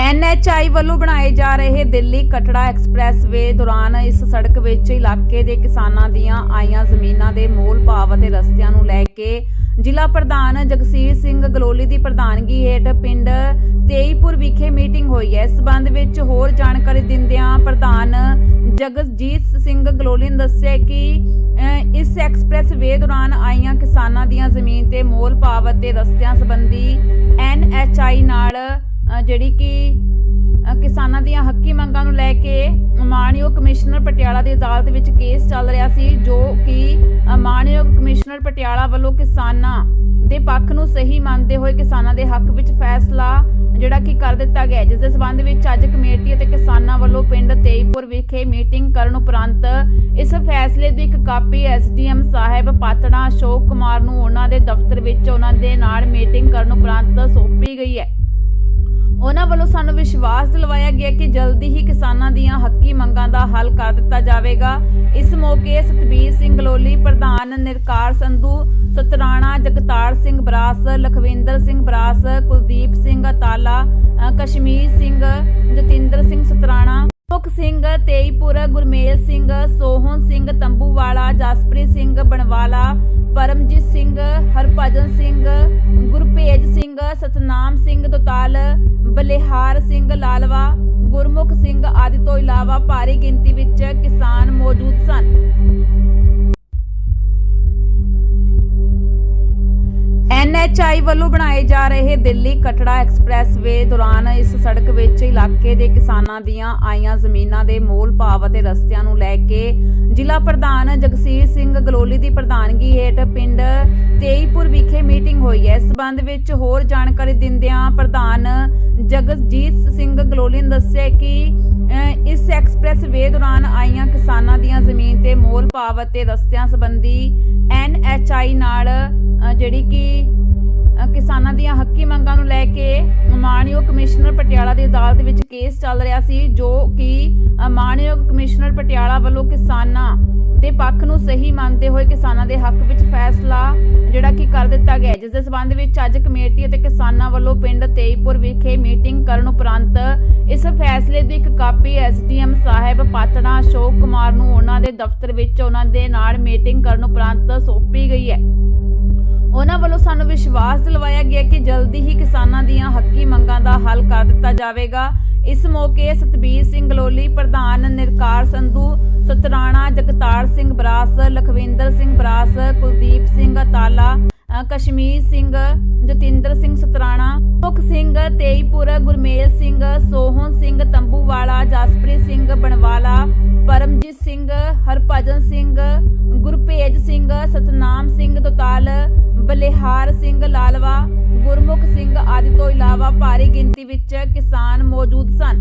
NHI ਵੱਲੋਂ ਬਣਾਏ ਜਾ ਰਹੇ ਦਿੱਲੀ ਕਟੜਾ ਐਕਸਪ੍ਰੈਸਵੇ ਦੌਰਾਨ ਇਸ ਸੜਕ ਵਿੱਚ ਇਲਾਕੇ ਦੇ ਕਿਸਾਨਾਂ ਦੀਆਂ ਆਈਆਂ ਜ਼ਮੀਨਾਂ ਦੇ ਮੋਲ ਭਾਵ ਅਤੇ ਰਸਤਿਆਂ ਨੂੰ ਲੈ ਕੇ ਜ਼ਿਲ੍ਹਾ ਪ੍ਰਧਾਨ ਜਗਸੀਰ ਸਿੰਘ ਗਲੋਲੀ ਦੀ ਪ੍ਰਧਾਨਗੀ ਹੇਠ ਪਿੰਡ ਤੇਈਪੁਰ ਵਿਖੇ ਮੀਟਿੰਗ ਹੋਈ ਹੈ। ਇਸ ਸੰਬੰਧ ਵਿੱਚ ਹੋਰ ਜਾਣਕਾਰੀ ਦਿੰਦਿਆਂ ਪ੍ਰਧਾਨ ਜਗਜੀਤ ਸਿੰਘ ਗਲੋਲੀ ਨੇ ਦੱਸਿਆ ਕਿ ਇਸ ਐਕਸਪ੍ਰੈਸ ਵੇ ਦੌਰਾਨ ਆਈਆਂ ਕਿਸਾਨਾਂ ਦੀਆਂ ਜ਼ਮੀਨ ਤੇ ਮੋਲ ਭਾਵ ਅਤੇ ਰਸਤਿਆਂ ਸੰਬੰਧੀ ਐਨਐਚਆਈ ਨਾਲ ਜਿਹੜੀ ਕਿ ਕਿਸਾਨਾਂ ਦੀਆਂ ਹੱਕੀ ਮੰਗਾਂ ਨੂੰ ਲੈ ਕੇ ਮਾਣਯੋਗ ਕਮਿਸ਼ਨਰ ਪਟਿਆਲਾ ਦੀ ਅਦਾਲਤ ਵਿੱਚ ਕੇਸ ਚੱਲ ਰਿਹਾ ਸੀ ਜੋ ਕਿ ਅ, ਮਾਣਯੋਗ ਕਮਿਸ਼ਨਰ ਪਟਿਆਲਾ ਵੱਲੋਂ ਕਿਸਾਨਾਂ ਦੇ ਪੱਖ ਨੂੰ ਸਹੀ ਮੰਨਦੇ ਹੋਏ ਕਿਸਾਨਾਂ ਦੇ ਹੱਕ ਵਿੱਚ ਫੈਸਲਾ ਜਿਹੜਾ ਕਿ ਕਰ ਦਿੱਤਾ ਗਿਆ ਜਿਸ ਦੇ ਸਬੰਧ ਵਿੱਚ ਅੱਜ ਕਮੇਟੀ ਅਤੇ ਕਿਸਾਨਾਂ ਵੱਲੋਂ ਪਿੰਡ ਤੇਈਪੁਰ ਵਿਖੇ ਮੀਟਿੰਗ ਕਰਨ ਉਪਰੰਤ ਇਸ ਫੈਸਲੇ ਦੀ ਇੱਕ ਕਾਪੀ ਐਸਡੀਐਮ ਸਾਹਿਬ ਪਾਤੜਾ ਅਸ਼ੋਕ ਕੁਮਾਰ ਨੂੰ ਉਹਨਾਂ ਦੇ ਦਫ਼ਤਰ ਵਿੱਚ ਉਹਨਾਂ ਦੇ ਨਾਲ ਮੀਟਿੰਗ ਕਰਨ ਉਪਰੰਤ ਸੌਂਪੀ ਗਈ ਹੈ। ਉਹਨਾਂ ਵੱਲੋਂ ਸਾਨੂੰ ਵਿਸ਼ਵਾਸ ਦਿਲਵਾਇਆ ਗਿਆ ਕਿ ਜਲਦੀ ਹੀ ਕਿਸਾਨਾਂ ਦੀਆਂ ਹੱਕੀ ਮੰਗਾਂ ਦਾ ਹੱਲ ਕਰ ਦਿੱਤਾ ਜਾਵੇਗਾ। ਇਸ ਮੌਕੇ ਸਤਬੀਰ ਸਿੰਘ ਗਲੋਲੀ ਪ੍ਰਧਾਨ ਨਿਰਕਾਰ ਸੰਧੂ, ਸਤਰਾਣਾ ਜਗਤਾਰ ਸਿੰਘ ਬਰਾਸ, ਲਖਵਿੰਦਰ ਸਿੰਘ ਬਰਾਸ, ਕੁਲਦੀਪ ਸਿੰਘ ਅਤਾਲਾ ਕਸ਼ਮੀਰ ਸਿੰਘ, ਜਤਿੰਦਰ ਸਿੰਘ ਸਤਰਾਣਾ, ਮੁਖ ਸਿੰਘ ਤੇਈਪੁਰ, ਗੁਰਮੇਲ ਸਿੰਘ, ਸੋਹਣ ਸਿੰਘ ਤੰਬੂਵਾਲਾ, ਜਸਪ੍ਰੀਤ ਸਿੰਘ ਬਣਵਾਲਾ, ਪਰਮਜੀਤ ਸਿੰਘ, ਹਰਭਜਨ ਸਿੰਘ, ਗੁਰਪੇਜ ਸਿੰਘ, ਸਤਨਾਮ ਸਿੰਘ ਦੋਤਾਲ ਬਲਿਹਾਰ ਸਿੰਘ ਲਾਲਵਾ ਗੁਰਮੁਖ ਸਿੰਘ ਆਦਿ ਤੋਂ ਇਲਾਵਾ ਭਾਰੀ ਗਿਣਤੀ ਵਿੱਚ ਕਿਸਾਨ ਮੌਜੂਦ ਸਨ। ਐਨਐਚਆਈ ਵੱਲੋਂ ਬਣਾਏ ਜਾ ਰਹੇ ਦਿੱਲੀ ਕਟੜਾ ਐਕਸਪ੍ਰੈਸਵੇ ਦੌਰਾਨ ਇਸ ਸੜਕ ਵਿੱਚ ਇਲਾਕੇ ਦੇ ਕਿਸਾਨਾਂ ਦੀਆਂ ਆਈਆਂ ਜ਼ਮੀਨਾਂ ਦੇ ਮੋਲ ਭਾਵ ਅਤੇ ਰਸਤਿਆਂ ਨੂੰ ਲੈ ਕੇ ਜ਼ਿਲ੍ਹਾ ਪ੍ਰਧਾਨ ਜਗਸੀਰ ਸਿੰਘ ਗਲੋਲੀ ਦੀ ਪ੍ਰਧਾਨਗੀ ਹੇਠ ਪਿੰਡ ਤੇਈਪੁਰ ਵਿਖੇ ਮੀਟਿੰਗ ਹੋਈ ਹੈ। ਇਸ ਸੰਬੰਧ ਵਿੱਚ ਹੋਰ ਜਾਣਕਾਰੀ ਦਿੰਦਿਆਂ ਪ੍ਰਧਾਨ ਜਗਜੀਤ ਸਿੰਘ ਗਲੋਲੀ ਨੇ ਦੱਸਿਆ ਕਿ ਇਸ ਐਕਸਪ੍ਰੈਸ ਵੇ ਦੌਰਾਨ ਆਈਆਂ ਕਿਸਾਨਾਂ ਦੀਆਂ ਜ਼ਮੀਨ ਤੇ ਮੋਲ ਭਾਵ ਅਤੇ ਰਸਤਿਆਂ ਸੰਬੰਧੀ ਐਨਐਚਆਈ ਨਾਲ ਜਿਹੜੀ ਕਿ ਕਿਸਾਨਾਂ ਦੀਆਂ ਹੱਕੀ ਮੰਗਾਂ ਨੂੰ ਲੈ ਕੇ ਮਾਨਯੋਗ ਕਮਿਸ਼ਨਰ ਪਟਿਆਲਾ ਦੀ ਅਦਾਲਤ ਵਿੱਚ ਕੇਸ ਚੱਲ ਰਿਹਾ ਸੀ, ਜੋ ਕਿ ਮਾਨਯੋਗ ਕਮਿਸ਼ਨਰ ਪਟਿਆਲਾ ਵੱਲੋਂ ਕਿਸਾਨਾਂ ਦੇ ਪੱਖ ਨੂੰ ਸਹੀ ਮੰਨਦੇ ਹੋਏ ਕਿਸਾਨਾਂ ਦੇ ਹੱਕ ਵਿੱਚ ਫੈਸਲਾ ਜਿਹੜਾ ਕਿ ਕਰ ਦਿੱਤਾ ਗਿਆ ਜਿਸ ਦੇ ਸਬੰਧ ਵਿੱਚ ਅੱਜ ਕਮੇਟੀ ਅਤੇ ਕਿਸਾਨਾਂ ਵੱਲੋਂ ਪਿੰਡ ਤੇਈਪੁਰ ਵਿਖੇ ਮੀਟਿੰਗ ਕਰਨ ਉਪਰੰਤ ਇਸ ਫੈਸਲੇ ਦੀ ਇੱਕ ਕਾਪੀ ਐਸਡੀਐਮ ਸਾਹਿਬ ਪਾਤੜਾ ਅਸ਼ੋਕ ਕੁਮਾਰ ਨੂੰ ਉਹਨਾਂ ਦੇ ਦਫ਼ਤਰ ਵਿੱਚ ਉਹਨਾਂ ਦੇ ਨਾਲ ਮੀਟਿੰਗ ਕਰਨ ਉਪਰੰਤ ਸੌਂਪੀ ਗਈ ਹੈ। ਉਹਨਾਂ ਵੱਲੋਂ ਸਾਨੂੰ ਵਿਸ਼ਵਾਸ ਦਿਲਵਾਇਆ ਗਿਆ ਕਿ ਜਲਦੀ ਹੀ ਕਿਸਾਨਾਂ ਦੀਆਂ ਹੱਕੀ ਮੰਗਾਂ ਦਾ ਹੱਲ ਕਰ ਦਿੱਤਾ ਜਾਵੇਗਾ। ਇਸ ਮੌਕੇ ਸਤਬੀਰ ਸਿੰਘ ਗਲੋਲੀ, ਪ੍ਰਧਾਨ ਨਿਰਕਾਰ ਸੰਧੂ, ਸਤਰਾਣਾ ਜਗਤਾਰ ਸਿੰਘ ਬਰਾਸ, ਲਖਵਿੰਦਰ ਸਿੰਘ ਬਰਾਸ, ਕੁਲਦੀਪ ਸਿੰਘ ਅਤਾਲਾ ਕਸ਼ਮੀਰ ਸਿੰਘ, ਜਤਿੰਦਰ ਸਿੰਘ ਸਤਰਾਣਾ, ਮੁਖ ਸਿੰਘ ਤੇਈਪੁਰ, ਗੁਰਮੇਲ ਸਿੰਘ, ਸੋਹਣ ਸਿੰਘ ਤੰਬੂਵਾਲਾ, ਜਸਪ੍ਰੀਤ ਸਿੰਘ ਬਣਵਾਲਾ, ਪਰਮਜੀਤ ਸਿੰਘ, ਹਰਭਜਨ ਸਿੰਘ, ਗੁਰਪੇਜ ਸਿੰਘ, ਸਤਨਾਮ ਸਿੰਘ ਦੋਤਾਲ ਬਲਿਹਾਰ ਸਿੰਘ ਲਾਲਵਾ ਗੁਰਮੁਖ ਸਿੰਘ ਆਦਿ ਤੋਂ ਇਲਾਵਾ ਭਾਰੀ ਗਿਣਤੀ ਵਿੱਚ ਕਿਸਾਨ ਮੌਜੂਦ ਸਨ।